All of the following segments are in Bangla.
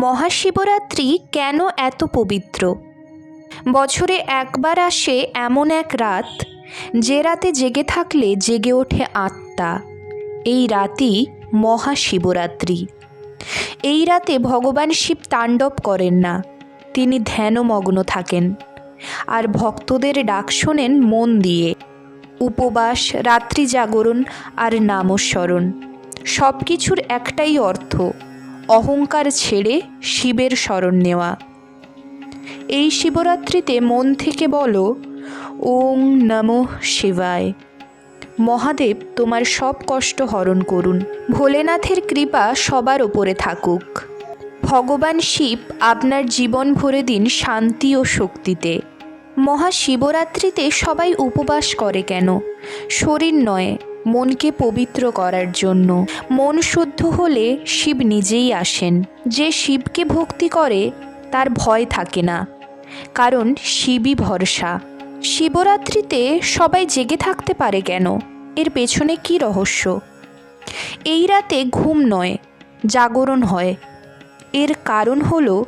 মহাশিবরাত্রি কেন এত পবিত্র? বছরে একবার আসে এমন এক রাত, যে রাতে জেগে থাকলে জেগে ওঠে আত্মা। এই রাতই মহাশিবরাত্রি। এই রাতে ভগবান শিব তাণ্ডব করেন না, তিনি ধ্যানমগ্ন থাকেন আর ভক্তদের ডাক শোনেন মন দিয়ে। উপবাস, রাত্রি জাগরণ আর নামস্মরণ সব কিছুর একটাই অর্থ। অহংকার ছেড়ে শিবের শরণ নেওয়া। এই শিবরাত্রিতে মন থেকে বলো ওং নমঃ শিবায়। মহাদেব, তোমার সব কষ্ট হরণ করুন। ভোলেনাথের কৃপা সবার ওপরে থাকুক। ভগবান শিব আপনার জীবন ভরে দিন শান্তি ও শক্তিতে। মহাশিবরাত্রিতে সবাই উপবাস করে কেন? শরীর নয়। মনকে পবিত্র করার জন্য। মন শুদ্ধ হলে শিব নিজেই আসেন। যে শিবকে ভক্তি করে, তার ভয় থাকে না। কারণ শিবই ভরসা। শিবরাত্রিতে সবাই জেগে থাকতে পারে কেন? এর পেছনে কি রহস্য? এই রাতে ঘুম নয়, জাগরণ হয়। এর কারণ হল,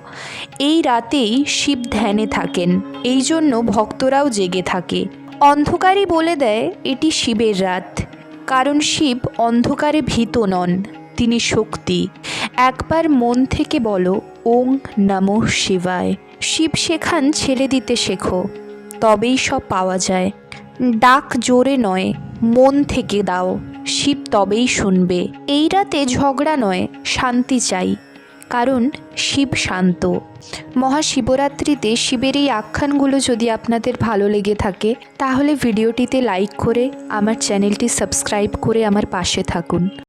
এই রাতেই শিব ধ্যানে থাকেন। এই জন্য ভক্তরাও জেগে থাকে। অন্ধকারই বলে দেয়, এটি শিবের রাত। কারণ শিব অন্ধকারে ভীত নন, তিনি শক্তি। একবার মন থেকে বলো, ওং নমঃ শিবায়। শিব শেখান ছেড়ে দিতে শেখো, তবেই সব পাওয়া যায়। ডাক জোরে নয়, মন থেকে দাও, শিব তবেই শুনবে। এই রাতে ঝগড়া নয়, শান্তি চাই। কারণ শিব শান্ত। মহাশিবরাত্রিতে শিবের এই আখ্যানগুলো যদি আপনাদের ভালো লেগে থাকে, তাহলে ভিডিওটিতে লাইক করে আমার চ্যানেলটি সাবস্ক্রাইব করে আমার পাশে থাকুন।